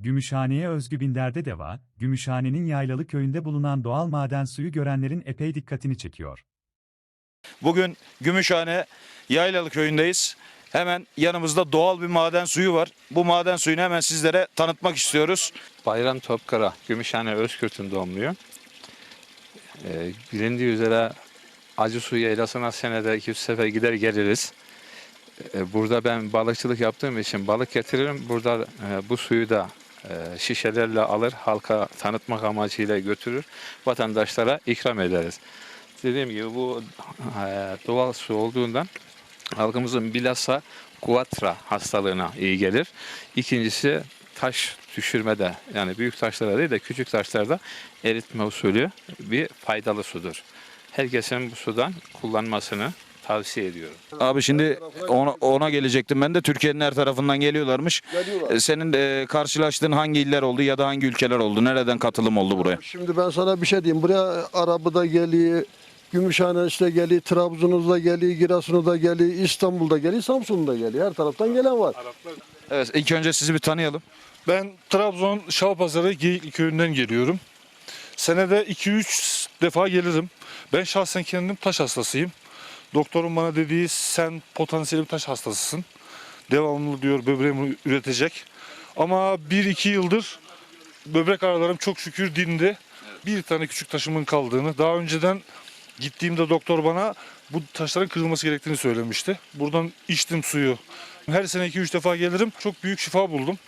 Gümüşhane'ye özgü Binder'de de var, Gümüşhane'nin Yaylalı köyünde bulunan doğal maden suyu görenlerin epey dikkatini çekiyor. Bugün Gümüşhane Yaylalı köyündeyiz. Hemen yanımızda doğal bir maden suyu var. Bu maden suyunu hemen sizlere tanıtmak istiyoruz. Bayram Topkara, Gümüşhane Özkürt'ün doğumluyum. Ee, bilindiği üzere acı su yaylasına senede 200 sefer gider geliriz. Ee, burada ben balıkçılık yaptığım için balık getiririm. Burada e, bu suyu da şişelerle alır, halka tanıtmak amacıyla götürür. Vatandaşlara ikram ederiz. Dediğim gibi bu e, doğal su olduğundan halkımızın bilhassa kuatra hastalığına iyi gelir. İkincisi taş düşürmede yani büyük taşlara değil de küçük taşlarda eritme usulü bir faydalı sudur. Herkesin bu sudan kullanmasını tavsiye ediyorum. Abi şimdi ona, ona gelecektim ben de. Türkiye'nin her tarafından geliyorlarmış. Geliyorlar. E, Senin e, karşılaştığın hangi iller oldu ya da hangi ülkeler oldu? Nereden katılım oldu buraya? Şimdi ben sana bir şey diyeyim. Buraya Arabı'da geliyor, Gümüşhane işte geliyor, Trabzon'da geliyor, Giresun'da geliyor, İstanbul'da geliyor, Samsun'da geliyor. Her taraftan gelen var. Evet ilk önce sizi bir tanıyalım. Ben Trabzon Şalpazarı Geyikli köyünden geliyorum. Senede 2-3 defa gelirim. Ben şahsen kendim taş hastasıyım. Doktorum bana dediği sen potansiyel bir taş hastasısın. Devamlı diyor böbreğimi üretecek. Ama 1-2 yıldır böbrek aralarım çok şükür dindi. Bir tane küçük taşımın kaldığını. Daha önceden gittiğimde doktor bana bu taşların kırılması gerektiğini söylemişti. Buradan içtim suyu. Her sene 2-3 defa gelirim. Çok büyük şifa buldum.